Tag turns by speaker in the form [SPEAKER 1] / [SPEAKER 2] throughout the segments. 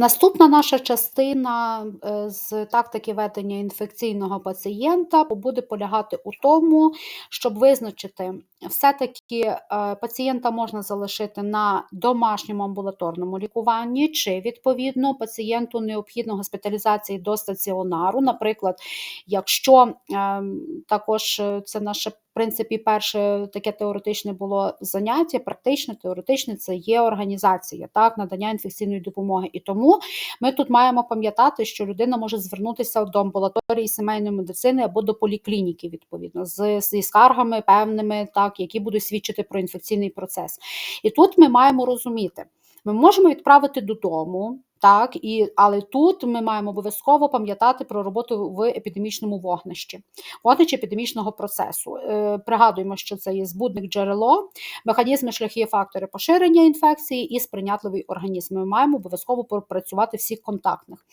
[SPEAKER 1] Наступна наша частина е, з тактики ведення інфекційного пацієнта буде полягати у тому, щоб визначити, все-таки е, пацієнта можна залишити на домашньому амбулаторному лікуванні, чи відповідно пацієнту необхідно госпіталізації до стаціонару. Наприклад, якщо ем, також е, це наше принципі, перше таке теоретичне було заняття, практичне, теоретичне це є організація, так, надання інфекційної допомоги. І тому ми тут маємо пам'ятати, що людина може звернутися до амбулаторії сімейної медицини або до поліклініки, відповідно, з, зі скаргами певними, так, які будуть свідчити про інфекційний процес. І тут ми маємо розуміти, ми можемо відправити додому. Так, і, Але тут ми маємо обов'язково пам'ятати про роботу в епідемічному вогнищі, вогнищі епідемічного процесу. Е, Пригадуємо, що це є збудник джерело, механізми, шляхи, фактори поширення інфекції і сприйнятливий організм. Ми маємо обов'язково працювати всіх контактних.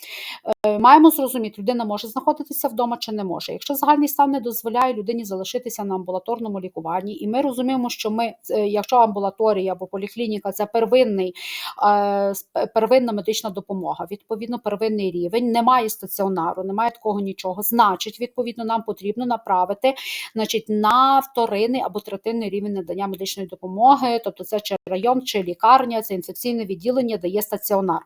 [SPEAKER 1] Е, Маємо зрозуміти, людина може знаходитися вдома чи не може. Якщо загальний стан не дозволяє людині залишитися на амбулаторному лікуванні, і ми розуміємо, що ми, е, якщо амбулаторія або поліклініка це первинний, е, первинна медична допомога, відповідно, первинний рівень, немає стаціонару, немає такого нічого. Значить, відповідно, нам потрібно направити значить, на вторинний або третинний рівень надання медичної допомоги, тобто це чи район, чи лікарня, це інфекційне відділення, де є стаціонар.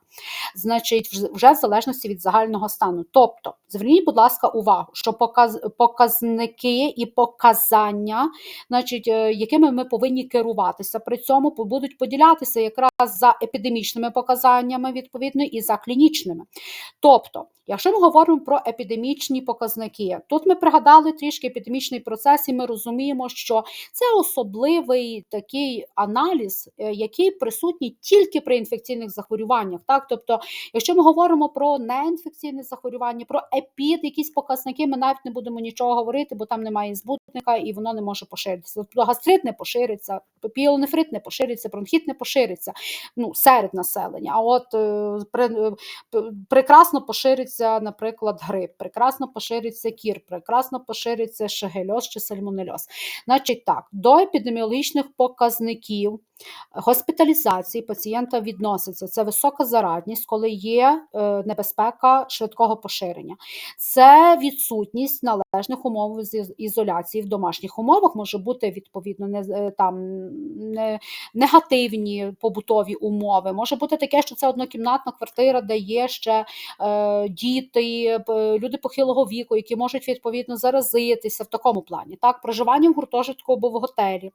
[SPEAKER 1] Значить, вже в залежності від загального стану. Тобто, зверніть, будь ласка, увагу, що показ, показники і показання, значить, е, якими ми повинні керуватися при цьому, будуть поділятися якраз за епідемічними показаннями, відповідно, і за клінічними. Тобто, якщо ми говоримо про епідемічні показники, тут ми пригадали трішки епідемічний процес, і ми розуміємо, що це особливий такий аналіз, е, який присутній тільки при інфекційних захворюваннях. Так, тобто, якщо ми говоримо про неінфекційне захворювання, про епід, якісь показники, ми навіть не будемо нічого говорити, бо там немає збутника і воно не може поширитися. Тобто гастрит не пошириться, піелонефрит не пошириться, бронхіт не пошириться ну, серед населення. А от е, прекрасно пошириться, наприклад, грип, прекрасно пошириться кір, прекрасно пошириться шегельоз чи сальмонельоз. Значить так, до епідеміологічних показників. Госпіталізації пацієнта відноситься це висока зарадність, коли є е, небезпека швидкого поширення, це відсутність належних умов ізоляції в домашніх умовах, може бути відповідно не е, там не, негативні побутові умови. Може бути таке, що це однокімнатна квартира, де є ще е, діти, люди похилого віку, які можуть відповідно заразитися в такому плані. Так, проживання в гуртожитку або в готелі,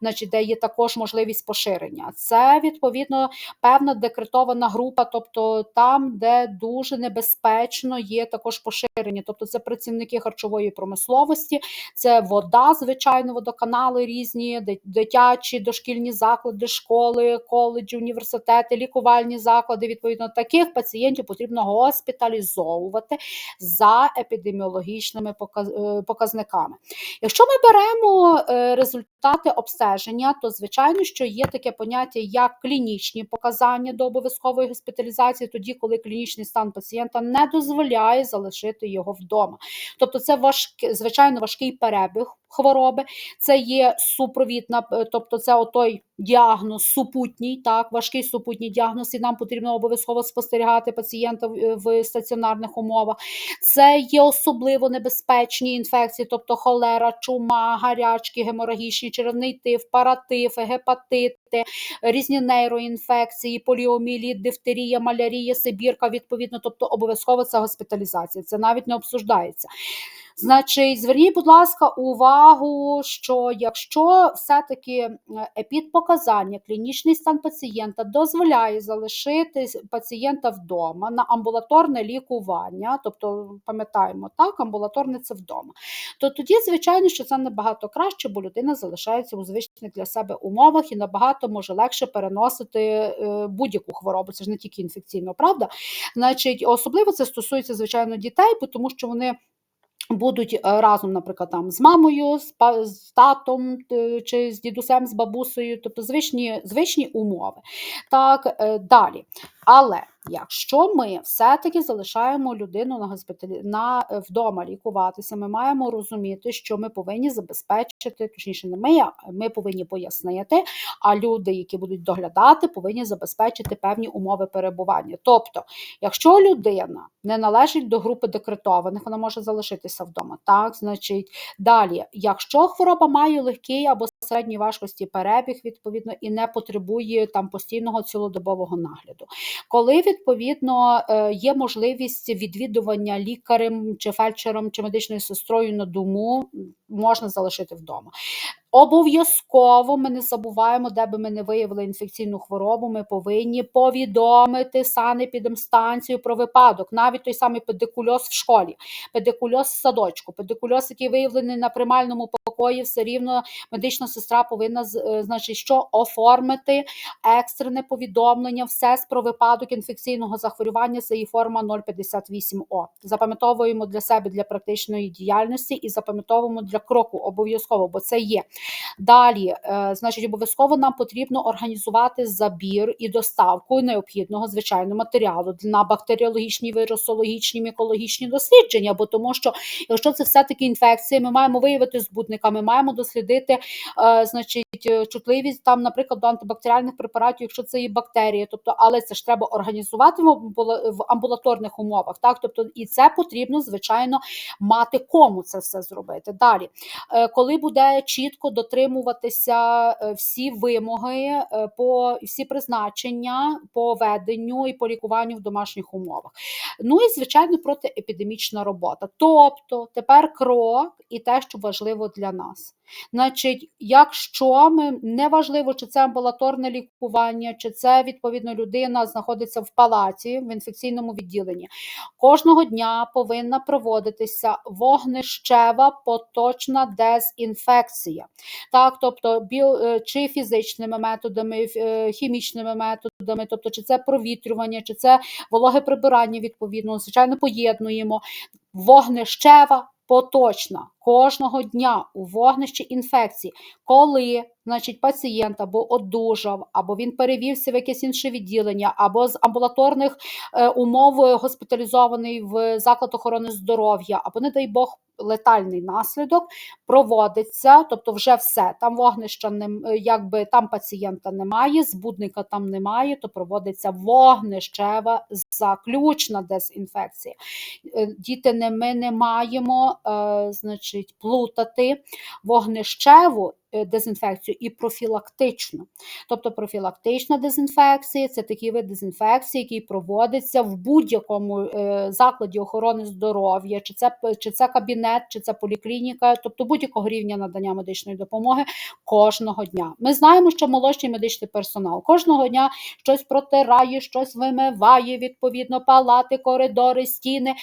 [SPEAKER 1] значить, де є також можливість поширення. Це відповідно певна декретована група, тобто там, де дуже небезпечно є також поширення, тобто це працівники харчової промисловості, це вода, звичайно, водоканали різні, дитячі, дошкільні заклади, школи, коледжі, університети, лікувальні заклади. Відповідно, таких пацієнтів потрібно госпіталізовувати за епідеміологічними е, показниками. Якщо ми беремо е, результати обстеження, то звичайно, що є таке поняття, як клінічні показання до обов'язкової госпіталізації, тоді, коли клінічний стан пацієнта не дозволяє залишити його вдома. Тобто, це важкий, звичайно важкий перебіг хвороби, це є супровідна, е, тобто це отой діагноз супутній, так, важкий супутній діагноз, і нам потрібно обов'язково спостерігати пацієнта в, стаціонарних умовах. Це є особливо небезпечні інфекції, тобто холера, чума, гарячки, геморагічні, черевний тиф, паратиф, гепатити, різні нейроінфекції, поліоміліт, дифтерія, малярія, сибірка, відповідно, тобто обов'язково це госпіталізація. Це навіть не обсуждається. Значить, зверніть, будь ласка, увагу, що якщо все-таки епідпоказання, клінічний стан пацієнта дозволяє залишити пацієнта вдома на амбулаторне лікування, тобто пам'ятаємо, так, амбулаторне це вдома, то тоді, звичайно, що це набагато краще, бо людина залишається у звичних для себе умовах і набагато може легше переносити е, будь-яку хворобу. Це ж не тільки інфекційно, правда? Значить, особливо це стосується, звичайно, дітей, тому що вони. Будуть е, разом, наприклад, там з мамою, з, з татом чи з дідусем, з бабусею, тобто звичні звичні умови. Так, е, далі. Але якщо ми все-таки залишаємо людину на госпіталі на е, вдома лікуватися, ми маємо розуміти, що ми повинні забезпечити, точніше, не ми, ми повинні пояснити, а люди, які будуть доглядати, повинні забезпечити певні умови перебування. Тобто, якщо людина не належить до групи декретованих, вона може залишитися вдома. Так, значить, далі, якщо хвороба має легкий або середньої важкості перебіг, відповідно, і не потребує там постійного цілодобового нагляду. Коли відповідно е, є можливість відвідування лікарем чи фельдшером чи медичною сестрою на дому, можна залишити вдома. Обов'язково ми не забуваємо, де би ми не виявили інфекційну хворобу, ми повинні повідомити санепідемстанцію про випадок, навіть той самий педикульоз в школі, педикульоз в садочку, педикульоз, який виявлений на приймальному покої, все рівно медична сестра повинна е, значить, що оформити екстрене повідомлення, все про випадок інфекційного захворювання, це і форма 058О. Запам'ятовуємо для себе для практичної діяльності і запам'ятовуємо для кроку обов'язково, бо це є. Далі, е, значить, обов'язково нам потрібно організувати забір і доставку необхідного звичайного матеріалу на бактеріологічні, вірусологічні, мікологічні дослідження, бо тому що, якщо це все-таки інфекція, ми маємо виявити збудника, ми маємо дослідити, е, значить, чутливість там, наприклад, до антибактеріальних препаратів, якщо це є бактерії, тобто, але це ж треба організувати в амбулаторних умовах, так тобто, і це потрібно, звичайно, мати кому це все зробити. Далі, е, коли буде чітко дотримуватися е, всі вимоги е, по всі призначення по веденню і по лікуванню в домашніх умовах. Ну і звичайно протиепідемічна робота. Тобто тепер крок і те, що важливо для нас. Значить, якщо ми неважливо, чи це амбулаторне лікування, чи це відповідно людина знаходиться в палаці в інфекційному відділенні, кожного дня повинна проводитися вогнищева поточна дезінфекція. Так, тобто е, чи фізичними методами, е, хімічними методами, тобто чи це провітрювання, чи це вологе прибирання, відповідно, звичайно, поєднуємо вогнищева поточна кожного дня у вогнищі інфекції, коли значить, пацієнт або одужав, або він перевівся в якесь інше відділення, або з амбулаторних е, умов госпіталізований в заклад охорони здоров'я, або, не дай Бог, летальний наслідок проводиться, тобто вже все. Там вогнища не е, якби там пацієнта немає, збудника там немає, то проводиться вогнищева заключна дезінфекція. Е, діти не ми не маємо, е, значить, плутати вогнищеву дезінфекцію і профілактичну. Тобто профілактична дезінфекція це такий вид дезінфекції, який проводиться в будь-якому е, закладі охорони здоров'я, чи це чи це кабінет, чи це поліклініка, тобто будь-якого рівня надання медичної допомоги кожного дня. Ми знаємо, що молодший медичний персонал кожного дня щось протирає, щось вимиває, відповідно, палати, коридори, стіни.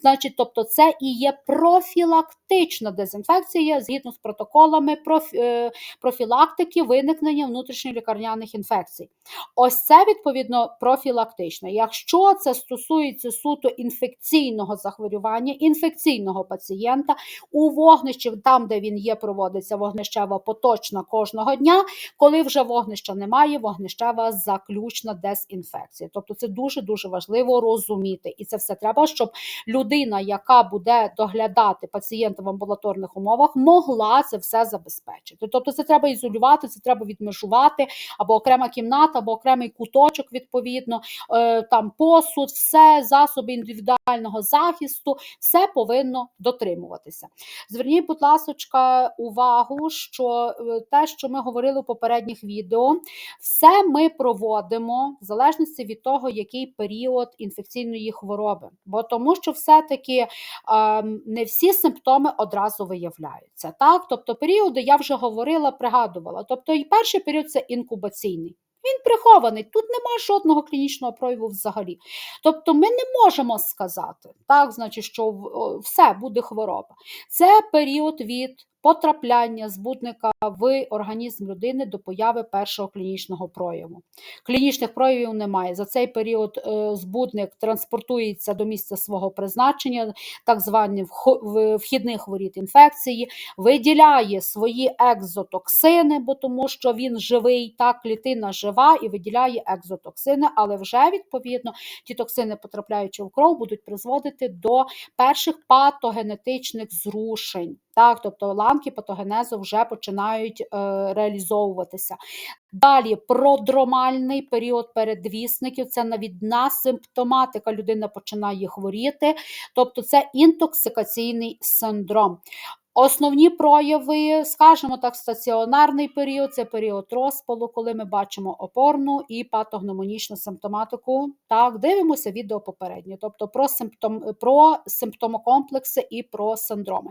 [SPEAKER 1] Значить, тобто, це і є профілактична дезінфекція згідно з протоколами. профі е, профілактики виникнення внутрішньолікарняних інфекцій. Ось це, відповідно, профілактично. Якщо це стосується суто інфекційного захворювання, інфекційного пацієнта, у вогнищі, там, де він є, проводиться вогнищева поточна кожного дня, коли вже вогнища немає, вогнищева заключна дезінфекція. Тобто це дуже-дуже важливо розуміти. І це все треба, щоб людина, яка буде доглядати пацієнта в амбулаторних умовах, могла це все забезпечити. Тобто це треба ізолювати, це треба відмежувати, або окрема кімната, або окремий куточок, відповідно, е, там посуд, все, засоби індивідуального захисту, все повинно дотримуватися. Зверніть, будь ласка, увагу, що е, те, що ми говорили у попередніх відео, все ми проводимо в залежності від того, який період інфекційної хвороби. Бо тому, що все-таки ем, не всі симптоми одразу виявляються. Так? Тобто періоди я вже говорила говорила, пригадувала. Тобто, і перший період це інкубаційний. Він прихований, тут нема жодного клінічного прояву взагалі. Тобто ми не можемо сказати, так, значить, що все буде хвороба. Це період від потрапляння збудника в організм людини до появи першого клінічного прояву. Клінічних проявів немає. За цей період е, збудник транспортується до місця свого призначення, так звані вхідних воріт інфекції, виділяє свої екзотоксини, бо тому що він живий, так, клітина жива і виділяє екзотоксини, але вже відповідно ті токсини, потрапляючи в кров, будуть призводити до перших патогенетичних зрушень. Так, тобто ланки патогенезу вже починають е, реалізовуватися. Далі продромальний період передвісників це навідна симптоматика. Людина починає хворіти, тобто це інтоксикаційний синдром. Основні прояви, скажімо так, стаціонарний період це період розпалу, коли ми бачимо опорну і патогномонічну симптоматику. Так, дивимося відео попереднє, тобто про симптом, про симптомокомплекси і про синдроми.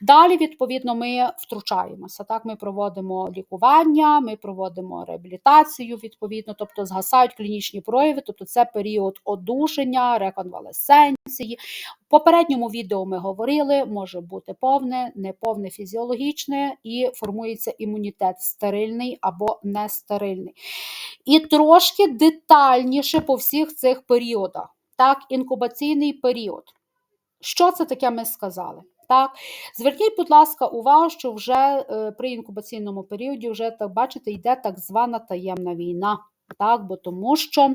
[SPEAKER 1] Далі, відповідно, ми втручаємося. Так, ми проводимо лікування, ми проводимо реабілітацію, відповідно, тобто згасають клінічні прояви, тобто це період одужання, реконвалесценції. В попередньому відео ми говорили, може бути повне, неповне фізіологічне і формується імунітет стерильний або нестерильний. І трошки детальніше по всіх цих періодах. Так, інкубаційний період. Що це таке ми сказали? Так, зверніть, будь ласка, увагу, що вже е, при інкубаційному періоді вже так бачите, йде так звана таємна війна. Так, бо тому що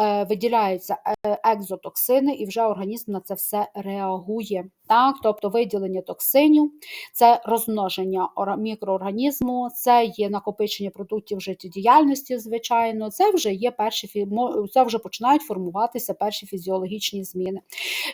[SPEAKER 1] е, виділяються е, екзотоксини, і вже організм на це все реагує. Так, тобто виділення токсинів, це розмноження мікроорганізму, це є накопичення продуктів життєдіяльності, звичайно, це вже є перші це вже починають формуватися перші фізіологічні зміни.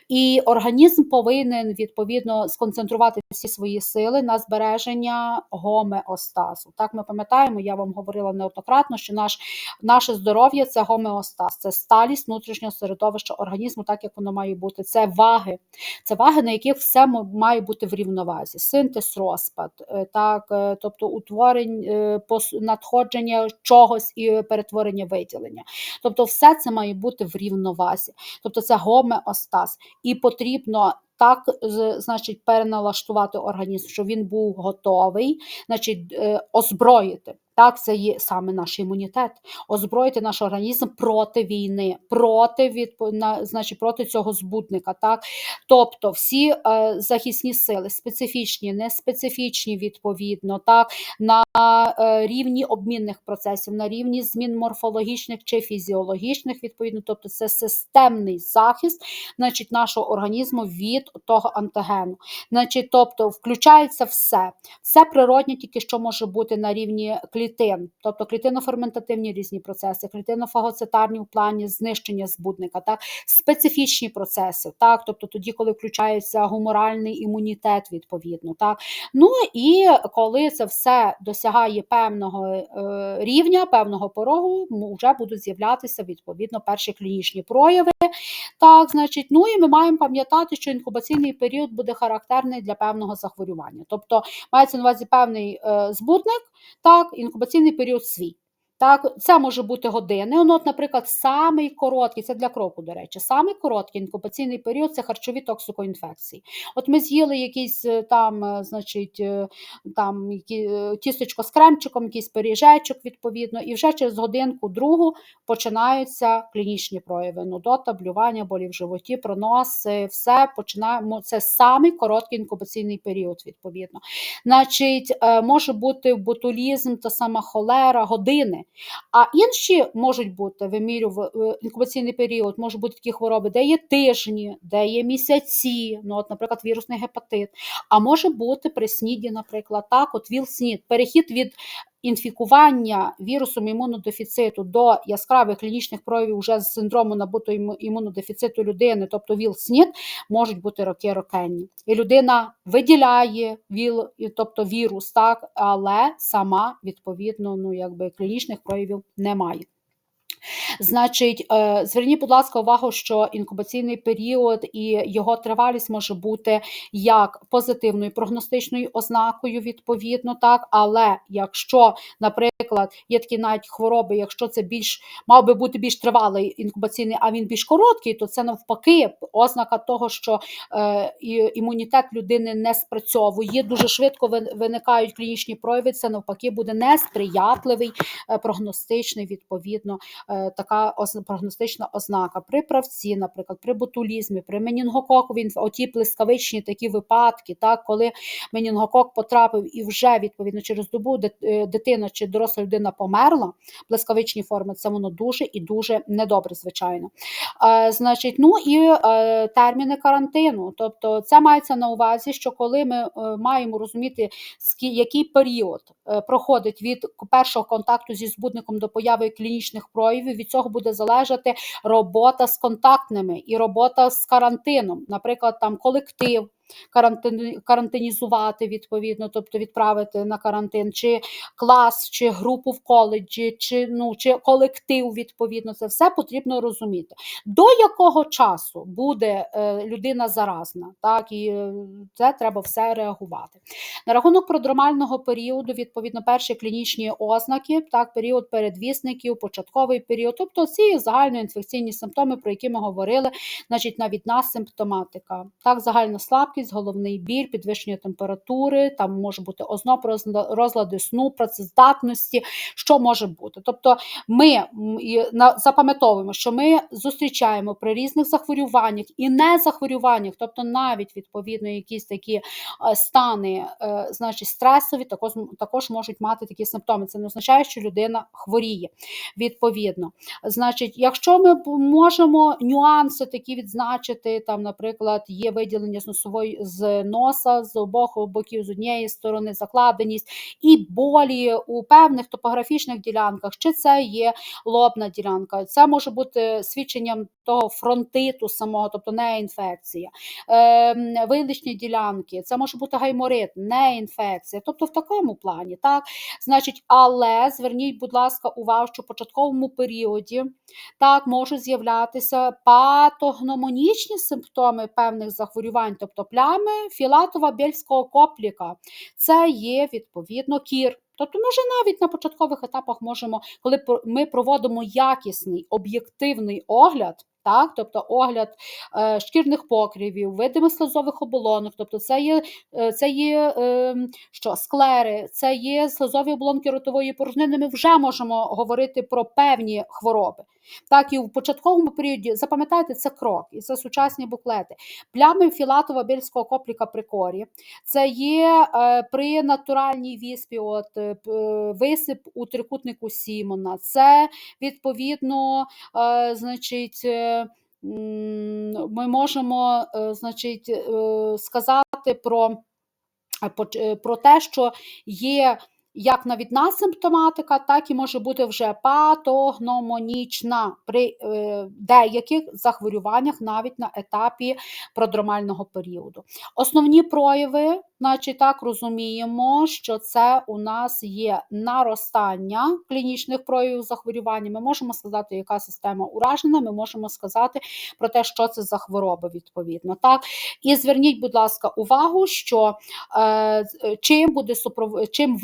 [SPEAKER 1] І організм повинен відповідно сконцентрувати всі свої сили на збереження гомеостазу. Так, ми пам'ятаємо, я вам говорила неоднократно, що наш, наше здоров'я це гомеостаз, це сталість внутрішнього середовища організму, так як воно має бути. Це ваги, це ваги, на яких все має бути в рівновазі. Синтез, розпад, е, так, е, тобто утворень, е, надходження чогось і перетворення виділення. Тобто, все це має бути в рівновазі. Тобто, це гомеостаз і потрібно так, значить, переналаштувати організм, щоб він був готовий, значить, озброїти. Так, це є саме наш імунітет, озброїти наш організм проти війни, проти відпо- на, значить, проти цього збудника. Так, тобто всі е, захисні сили, специфічні, неспецифічні, відповідно, так, на е, рівні обмінних процесів, на рівні змін морфологічних чи фізіологічних, відповідно, тобто це системний захист значить, нашого організму від того антигену. Значить, тобто включається все. Все природне тільки що може бути на рівні клітин, тобто клітиноферментативні різні процеси, клітинофагоцитарні в плані знищення збудника, так, специфічні процеси, так, тобто тоді, коли включається гуморальний імунітет, відповідно. Так. Ну і коли це все досягає певного е, рівня, певного порогу, вже будуть з'являтися відповідно перші клінічні прояви. Так, значить, ну і ми маємо пам'ятати, що інкубаційний період буде характерний для певного захворювання. Тобто мається на увазі певний е, збудник, так, інкубаційний період свій. Так, це може бути години. Ну, от, наприклад, самий короткий, це для кроку, до речі, самий короткий інкубаційний період це харчові токсикоінфекції. От ми з'їли якийсь е, там, е, значить, е, там які, тістечко з кремчиком, якийсь пиріжечок, відповідно, і вже через годинку другу починаються клінічні прояви. Нудота, блювання, болі в животі, проноси, все починаємо. Це самий короткий інкубаційний період, відповідно. Значить, може бути ботулізм, та сама холера, години. А інші можуть бути вимірю в е, інкубаційний період, можуть бути такі хвороби, де є тижні, де є місяці, ну от, наприклад, вірусний гепатит. А може бути при сніді, наприклад, так, от ВІЛ-СНІД, перехід від інфікування вірусом імунодефіциту до яскравих клінічних проявів вже з синдрому набутого іму- імунодефіциту людини, тобто ВІЛ-СНІД, можуть бути роки рокенні. І людина виділяє ВІЛ, тобто вірус, так, але сама відповідно ну, якби, клінічних проявів немає. Значить, е, зверніть, будь ласка, увагу, що інкубаційний період і його тривалість може бути як позитивною прогностичною ознакою, відповідно, так. Але якщо, наприклад, є такі навіть хвороби, якщо це більш мав би бути більш тривалий інкубаційний, а він більш короткий, то це навпаки ознака того, що е, імунітет людини не спрацьовує. Дуже швидко вин- виникають клінічні прояви. Це навпаки буде несприятливий е, прогностичний, відповідно, така оз- прогностична ознака. При правці, наприклад, при ботулізмі, при менінгококовій інф- оті блискавичні такі випадки, так, коли менінгокок потрапив і вже відповідно через добу е, дитина чи доросла людина померла, блискавичні форми, це воно дуже і дуже недобре, звичайно. Е, значить, ну і е, терміни карантину. Тобто, це мається на увазі, що коли ми е, маємо розуміти, який період е, проходить від першого контакту зі збудником до появи клінічних проявів, від цього буде залежати робота з контактними і робота з карантином, наприклад, там колектив. Карантин, карантинізувати відповідно, тобто відправити на карантин, чи клас, чи групу в коледжі, чи ну чи колектив відповідно, це все потрібно розуміти. До якого часу буде е, людина заразна, так і е, це треба все реагувати. На рахунок продромального періоду, відповідно, перші клінічні ознаки, так, період передвісників, початковий період, тобто ці загальноінфекційні симптоми, про які ми говорили, значить, навіть нас симптоматика. Так, загальна слабкість, головний біль, підвищення температури, там може бути озноб, розла- розлади сну, працездатності, що може бути. Тобто ми запам'ятовуємо, що ми зустрічаємо при різних захворюваннях і не захворюваннях, тобто навіть відповідно якісь такі е, стани, е, значить, стресові, також, також можуть мати такі симптоми. Це не означає, що людина хворіє. Відповідно, значить, якщо ми можемо нюанси такі відзначити, там, наприклад, є виділення з носової з носа, з обох боків, з однієї сторони, закладеність і болі у певних топографічних ділянках, чи це є лобна ділянка. Це може бути свідченням того фронтиту самого, тобто не інфекція. Ем, виличні ділянки, це може бути гайморит, не інфекція. Тобто в такому плані, так? Значить, але зверніть, будь ласка, увагу, що в початковому періоді так можуть з'являтися патогномонічні симптоми певних захворювань, тобто плями філатова бельського копліка. Це є відповідно кір. Тобто, ми вже навіть на початкових етапах можемо, коли ми проводимо якісний об'єктивний огляд. Так, тобто огляд е, шкірних покривів, видимих слизових оболонок, тобто це є, е, це є е, що, склери, це є слизові оболонки ротової порожнини. Ми вже можемо говорити про певні хвороби. Так, і в початковому періоді запам'ятайте, це крок, і це сучасні буклети. Плями філатова бельського копліка при корі, це є е, при натуральній віспі, от е, е, висип у трикутнику Сімона. Це відповідно, е, значить. Ми можемо е, значить, е, сказати про, е, про те, що є як навідна симптоматика, так і може бути вже патогномонічна при е, деяких захворюваннях навіть на етапі продромального періоду. Основні прояви, значить так розуміємо, що це у нас є наростання клінічних проявів захворювання. Ми можемо сказати, яка система уражена, ми можемо сказати про те, що це за хвороба відповідно. Так? І зверніть, будь ласка, увагу, що е, е, чим буде супров... чим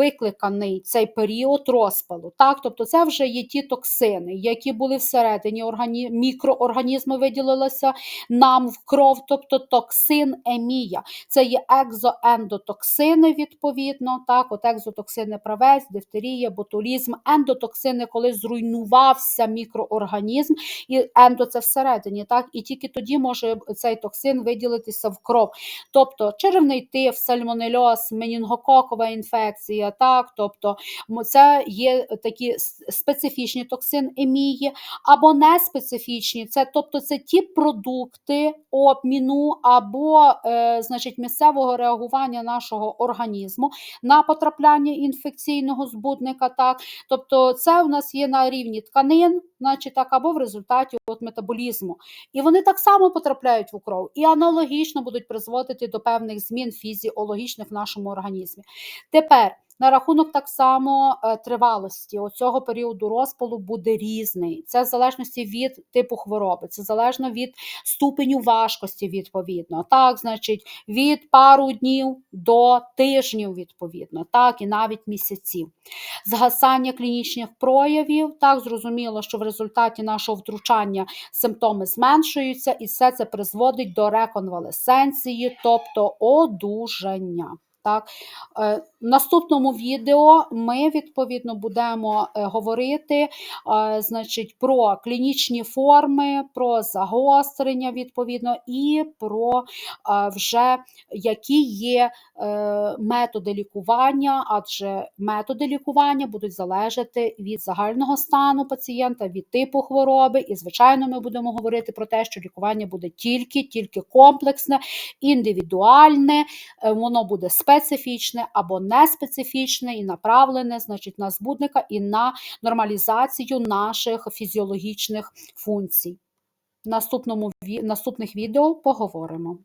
[SPEAKER 1] викликаний цей період розпалу. Так? Тобто це вже є ті токсини, які були всередині органі... мікроорганізму, виділилися нам в кров, тобто токсин емія. Це є екзоендотоксини, відповідно. Так, от екзотоксини правець, дифтерія, ботулізм, ендотоксини, коли зруйнувався мікроорганізм, і ендо це всередині, так, і тільки тоді може цей токсин виділитися в кров. Тобто черевний тиф, сальмонельоз, менінгококова інфекція, так, тобто це є такі специфічні токсин емії, або неспецифічні, це тобто це ті продукти обміну або е, значить, місцевого реагування нашого організму на потрапляння інфекційного збудника. Так, тобто це у нас є на рівні тканин, значить так, або в результаті от, метаболізму. І вони так само потрапляють в кров і аналогічно будуть призводити до певних змін фізіологічних в нашому організмі. Тепер На рахунок так само е, тривалості оцього періоду розпалу буде різний. Це в залежності від типу хвороби, це залежно від ступеню важкості, відповідно. Так, значить, від пару днів до тижнів, відповідно, так, і навіть місяців. Згасання клінічних проявів, так, зрозуміло, що в результаті нашого втручання симптоми зменшуються, і все це призводить до реконвалесценції, тобто одужання. Так, Е, В наступному відео ми відповідно будемо е, говорити е, значить, про клінічні форми, про загострення, відповідно, і про вже які є методи лікування, адже методи лікування будуть залежати від загального стану пацієнта, від типу хвороби. І, звичайно, ми будемо говорити про те, що лікування буде тільки, тільки комплексне, індивідуальне, воно буде специфічне або неспецифічне і направлене, значить, на збудника і на нормалізацію наших фізіологічних функцій. В наступному наступних відео поговоримо.